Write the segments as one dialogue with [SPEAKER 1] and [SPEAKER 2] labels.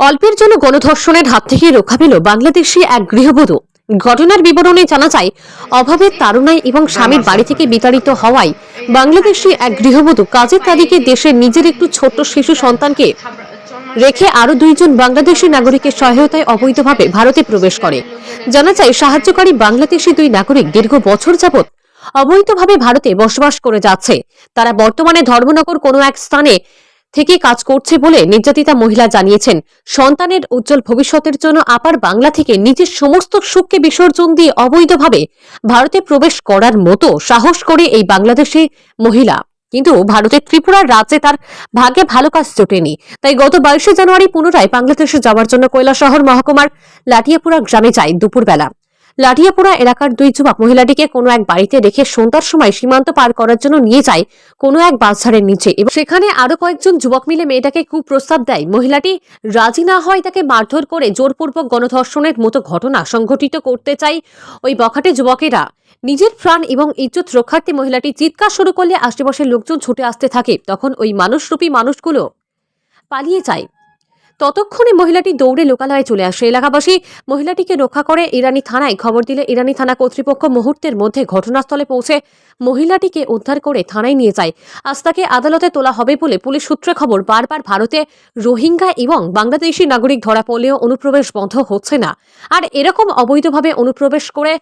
[SPEAKER 1] অল্পের জন্য গণধর্ষণের হাত থেকে রক্ষা পেল বাংলাদেশি এক গৃহবধূ। ঘটনার বিবরণে জানা যায়, অভাবের তাড়নায় এবং স্বামীর বাড়ি থেকে বিতাড়িত হওয়ায় বাংলাদেশি এক গৃহবধূ কাজের তারিখে দেশের নিজের একটু ছোট্ট শিশু সন্তানকে রেখে আরও দুইজন বাংলাদেশি নাগরিকের সহায়তায় অবৈধভাবে ভারতে প্রবেশ করে। জানা যায়, সাহায্যকারী বাংলাদেশি দুই নাগরিক দীর্ঘ বছর যাবৎ অবৈধভাবে ভারতে বসবাস করে যাচ্ছে। তারা বর্তমানে ধর্মনগর কোনো এক স্থানে থেকে কাজ করছে বলে নির্যাতিতা মহিলা জানিয়েছেন। সন্তানের উজ্জ্বল ভবিষ্যতের জন্য আপার বাংলা থেকে নিজের সমস্ত সুখকে বিসর্জন দিয়ে অবৈধভাবে ভারতে প্রবেশ করার মতো সাহস করে এই বাংলাদেশি মহিলা। কিন্তু ভারতের ত্রিপুরার রাজ্যে তার ভাগ্যে ভালো কাজ জোটেনি। তাই গত বাইশে জানুয়ারি পুনরায় বাংলাদেশে যাওয়ার জন্য কৈলাসহর মহকুমার লাটিয়াপুরা গ্রামে যায় দুপুরবেলা। লাঠিয়াপুরা এলাকার দুই যুবক মহিলাটিকে কোনো এক বাড়িতে রেখে সন্ধ্যার সময় সীমান্ত পার করার জন্য নিয়ে যায় কোনো এক বাসঝাড়ের নিচে। এবং সেখানে আরও কয়েকজন যুবক মিলে মেয়েটাকে কুপ্রস্তাব দেয়। মহিলাটি রাজি না হয় তাকে মারধর করে জোরপূর্বক গণধর্ষণের মতো ঘটনা সংঘটিত করতে চাই ওই বখাটে যুবকেরা। নিজের প্রাণ এবং ইজ্জত রক্ষার্থে মহিলাটি চিৎকার শুরু করলে আশেপাশের লোকজন ছুটে আসতে থাকে। তখন ওই মানুষরূপী মানুষগুলো পালিয়ে যায়। ততক্ষণে মহিলাটি দৌড়ে লোকালয়ে চলে আসে। এলাকাবাসী মহিলাটিকে রক্ষা করে ইরানি থানায় খবর দিলে ইরানি থানা কর্তৃপক্ষ মুহূর্তের মধ্যে ঘটনাস্থলে পৌঁছে মহিলাটিকে উদ্ধার করে থানায় নিয়ে যায়। আজ তাকে আদালতে তোলা হবে বলে পুলিশ সূত্রে খবর, বারবার ভারতে রোহিঙ্গা এবং বাংলাদেশি নাগরিক ধরা পড়লেও অনুপ্রবেশ বন্ধ হচ্ছে না। আর এরকম অবৈধভাবে অনুপ্রবেশ করে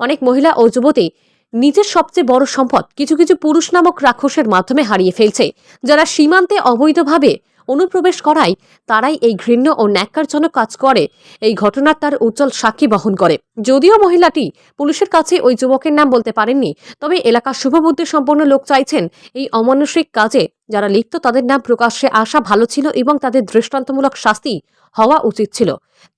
[SPEAKER 1] অনেক মহিলা ও যুবতী নিজের সবচেয়ে বড় সম্পদ কিছু কিছু পুরুষ নামক রাক্ষসের মাধ্যমে হারিয়ে ফেলছে, যারা সীমান্তে অবৈধভাবে অনুপ্রবেশ করায় তারাই এই ঘৃণ্য ও ন্যাক্কারজনক কাজ করে। এই ঘটনার তার উজ্জ্বল সাক্ষী বহন করে। যদিও মহিলাটি পুলিশের কাছে ওই যুবকের নাম বলতে পারেননি, তবে এলাকার শুভবুদ্ধি সম্পন্ন লোক চাইছেন এই অমানসিক কাজে, যারা লিপ্ত তাদের নাম প্রকাশ্যে আসা ভালো ছিল এবং তাদের দৃষ্টান্তমূলক শাস্তি হওয়া উচিত ছিল।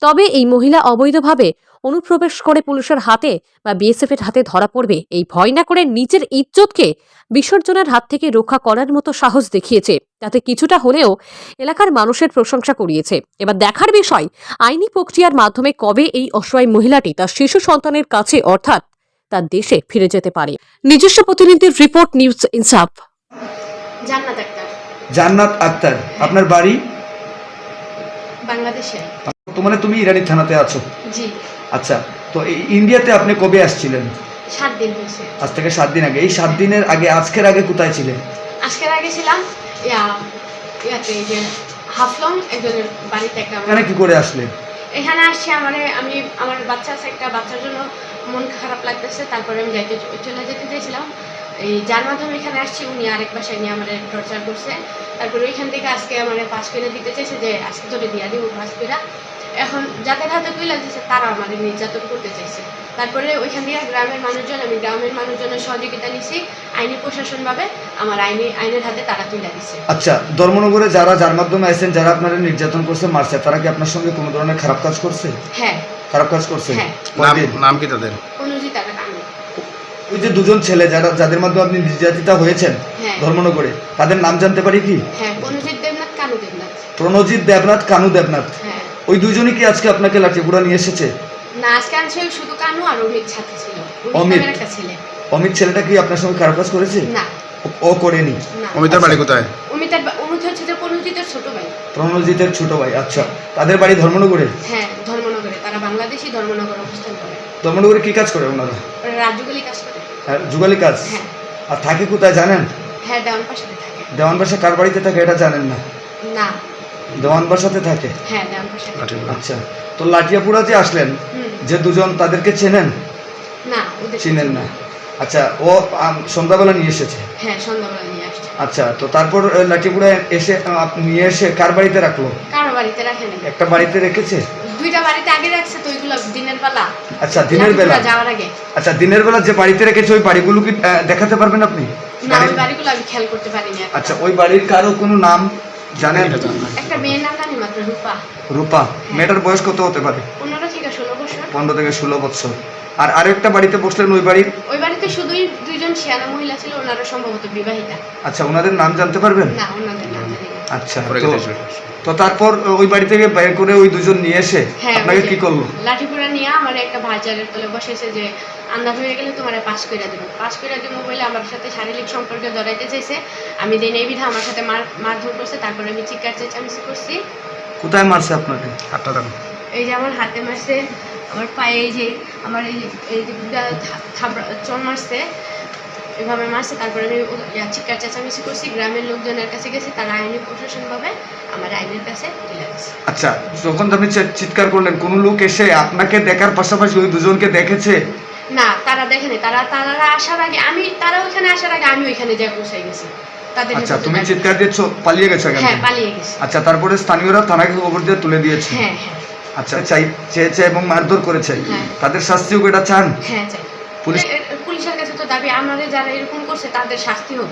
[SPEAKER 1] তবে এই মহিলা অবৈধভাবে অনুপ্রবেশ করে পুলিশের হাতে বা বিএসএফ এর হাতে ধরা পড়বে, এই ভয় না করে নিজের ইজ্জতকে বিসর্জনের হাত থেকে রক্ষা করার মতো সাহস দেখিয়েছে। তাতে কিছুটা হলেও এলাকার মানুষের প্রশংসা করিয়েছে এবার দেখার বিষয় আইনি প্রক্রিয়ার মাধ্যমে কবে এই অসহায় মহিলাটি তার শিশু সন্তানের কাছে অর্থাৎ তার দেশে ফিরে যেতে পারে? নিজস্ব প্রতিনিধির রিপোর্ট নিউজ ইনসাফ।
[SPEAKER 2] জান্নাত আক্তার।
[SPEAKER 3] জান্নাত আক্তার আপনার বাড়ি?
[SPEAKER 2] বাংলাদেশে।
[SPEAKER 3] তো মানে তুমি ইরানি থানাতে আছো?
[SPEAKER 2] জি।
[SPEAKER 3] আচ্ছা তো এই ইন্ডিয়াতে আপনি কবে আসছিলেন?
[SPEAKER 2] সাত দিন হয়েছে।
[SPEAKER 3] আজ থেকে সাত দিন আগে। এই সাত দিনের আগে আজকের আগে কোথায় ছিলেন?
[SPEAKER 2] আজকের আগে ছিলাম ইয়া ইয়াতে যে হাফলং একজনের বাড়িতে একটা
[SPEAKER 3] এখানে কি করে আসলেন
[SPEAKER 2] এখানে আসছি আমার আমি আমার বাচ্চা আছে একটা বাচ্চার জন্য মন খারাপ লাগতেছে তারপরে আমি যাইতে চলে যেতে চাইছিলাম। এই যার মাধ্যমে এখানে আসছি উনি আরেক বাসায় নিয়ে আমার টর্চার করছে। তারপরে ওইখান থেকে আজকে আমার পাঁচ দিতে চাইছে যে আজকে তোরে দিয়া দিব পাঁচ এখন যাদের হাতে তারা আমাদের নির্যাতন করতে চাইছে। তারপরে ওইখান থেকে গ্রামের মানুষজন আমি গ্রামের মানুষজনের সহযোগিতা নিছি। আইনি প্রশাসনভাবে আমার আইনি আইনের হাতে তারা তুলে দিছে।
[SPEAKER 3] আচ্ছা ধর্মনগরে যারা যার মাধ্যমে আসেন যারা আপনারা নির্যাতন করছে মারছে তারা কি আপনার সঙ্গে কোনো ধরনের খারাপ কাজ করছে?
[SPEAKER 2] হ্যাঁ।
[SPEAKER 3] খারাপ কাজ করছে?
[SPEAKER 2] হ্যাঁ।
[SPEAKER 4] নাম নাম কি তাদের?
[SPEAKER 2] অনুজিত আমি
[SPEAKER 3] ওই যে দুজন ছেলে যারা যাদের মাধ্যমে আপনি নির্যাতিতা হয়েছেন
[SPEAKER 2] হ্যাঁ।
[SPEAKER 3] ধর্মনগরে তাদের নাম জানতে পারি কি?
[SPEAKER 2] হ্যাঁ অনুজিৎ দেবনাথ কানু দেবনাথ।
[SPEAKER 3] প্রণজিৎ দেবনাথ কানু দেবনাথ।
[SPEAKER 2] হ্যাঁ।
[SPEAKER 3] ওই দুজনই কি আজকে আপনাকে লাঠিপুরা নিয়ে এসেছে?
[SPEAKER 2] না আজকে আনছে শুধু কানু আর অমিত সাথে ছিল?
[SPEAKER 3] অমিত
[SPEAKER 2] একটা ছেলে।
[SPEAKER 3] অমিত ছেলেটা কি আপনার সঙ্গে খারাপ কাজ করেছে?
[SPEAKER 2] না।
[SPEAKER 3] ও- ও করেনি।
[SPEAKER 2] না।
[SPEAKER 4] অমিতার বাড়ি কোথায়?
[SPEAKER 2] অমিতার অমিত হচ্ছে যে অনুজিতের ছোট ভাই।
[SPEAKER 3] প্রণজিতের ছোট ভাই আচ্ছা। তাদের বাড়ি ধর্মনগরে?
[SPEAKER 2] হ্যাঁ ধর্মনগরে। তারা বাংলাদেশি ধর্মনগর অবস্থান করে।
[SPEAKER 3] ধর্মনগরে কি কাজ করে ওনারা?
[SPEAKER 2] ওরা রাজ্যগুলি কাজ করে।
[SPEAKER 3] আর যুগালি কাজ?
[SPEAKER 2] হ্যাঁ।
[SPEAKER 3] আর থাকে কোথায় জানেন?
[SPEAKER 2] হ্যাঁ দেওয়ান পাশাতে থাকে।
[SPEAKER 3] দেওয়ান বাসা কার বাড়িতে থাকে এটা জানেন না?
[SPEAKER 2] না।
[SPEAKER 3] দেওয়ান বাসাতে থাকে?
[SPEAKER 2] হ্যাঁ দেওয়ান পাশাতে
[SPEAKER 3] আচ্ছা। তো লাটিয়াপুরা যে আসলেন যে দুজন তাদেরকে চেনেন?
[SPEAKER 2] না
[SPEAKER 3] চিনেন না। আচ্ছা ও আম, সন্ধ্যাবেলা নিয়ে এসেছে?
[SPEAKER 2] হ্যাঁ সন্ধ্যাবেলা নিয়ে আসছে।
[SPEAKER 3] আচ্ছা তো তারপর লাঠিপুরা এসে নিয়ে এসে কার বাড়িতে রাখল?
[SPEAKER 2] কারও বাড়িতে রাখে
[SPEAKER 3] একটা বাড়িতে রেখেছে?
[SPEAKER 2] দুইটা বাড়িতে আগে রাখছে তো ওইগুলো দিনের বেলা।
[SPEAKER 3] আচ্ছা দিনের বেলা?
[SPEAKER 2] যাওয়ার আগে।
[SPEAKER 3] আচ্ছা দিনের বেলা যে বাড়িতে রেখেছে ওই বাড়িগুলো কি দেখাতে পারবেন আপনি?
[SPEAKER 2] না ওই
[SPEAKER 3] বাড়ির-
[SPEAKER 2] বাড়িগুলো আমি খেয়াল করতে পারিনি
[SPEAKER 3] আচ্ছা ওই বাড়ির কারও কোনো নাম জানেন?
[SPEAKER 2] একটা মেয়ের নাম জানি মাত্র রূপা।
[SPEAKER 3] রূপা। মেয়েটার বয়স কত হতে পারে?
[SPEAKER 2] পনেরো থেকে ষোলো বছর।
[SPEAKER 3] পনেরো থেকে ষোলো বছর। আর আরেকটা বাড়িতে বসলেন ওই বাড়ির?
[SPEAKER 2] ওই বাড়িতে শুধুই দুইজন শিয়ানা মহিলা ছিল ওনারা সম্ভবত বিবাহিতা।
[SPEAKER 3] আচ্ছা ওনাদের নাম জানতে পারবেন?
[SPEAKER 2] না ওনাদের নাম জানি না।
[SPEAKER 3] আচ্ছা তো- তারপর ওই বাড়ি থেকে বের করে ওই দুজন নিয়ে এসে
[SPEAKER 2] হ্যাঁ
[SPEAKER 3] আপনাকে
[SPEAKER 2] ওই যে
[SPEAKER 3] কি করল?
[SPEAKER 2] লাঠিপুরা নিয়ে আমার একটা ভাইচারের তলে বসেছে যে আন্দাজ হয়ে গেলে তোমার পাস করে দেবো। পাস করে দেবো বলে আমার সাথে শারীরিক সম্পর্কে জড়াইতে চাইছে। আমি দিন এই বিধা আমার সাথে মার মারধর করছে তারপরে আমি চিৎকার চেঁচামেচি করছি।
[SPEAKER 3] কোথায় মারছে আপনাকে?
[SPEAKER 4] হাতটা
[SPEAKER 2] এই যে আমার হাতে মারছে আমার পায়ে এই যে আমার এই যে এই যে দুটা থা- থাবড়া- চড় মারছে এভাবে মারছে তারপরে আমি চিৎকার চেঁচামেচি করছি গ্রামের লোকজনের কাছে গেছি তারা আইনি প্রশাসনভাবে আমার আইনের কাছে তুলে গেছে।
[SPEAKER 3] আচ্ছা যখন আপনি চিৎকার করলেন কোন লোক এসে আপনাকে দেখার পাশাপাশি ওই দুজনকে দেখেছে?
[SPEAKER 2] না তারা দেখেনি তারা তারা আসার আগে আমি তারা ওইখানে আসার আগে আমি ওইখানে যা পৌঁছাই গেছি। তাদের
[SPEAKER 3] আচ্ছা তুমি চিৎকার দিয়েছ পালিয়ে গেছো
[SPEAKER 2] হ্যাঁ পালিয়ে গেছি।
[SPEAKER 3] আচ্ছা তারপরে স্থানীয়রা থানাকে খবর দিয়ে তুলে দিয়েছে?
[SPEAKER 2] হ্যাঁ হ্যাঁ।
[SPEAKER 3] আচ্ছা। চাই চেয়েছে এবং মারধর করেছে।
[SPEAKER 2] হ্যাঁ।
[SPEAKER 3] তাদের শাস্তিও এটা চান?
[SPEAKER 2] হ্যাঁ চাই। পুলিশের কাছে তো দাবি আমাদের যারা এরকম করছে তাদের শাস্তি হোক।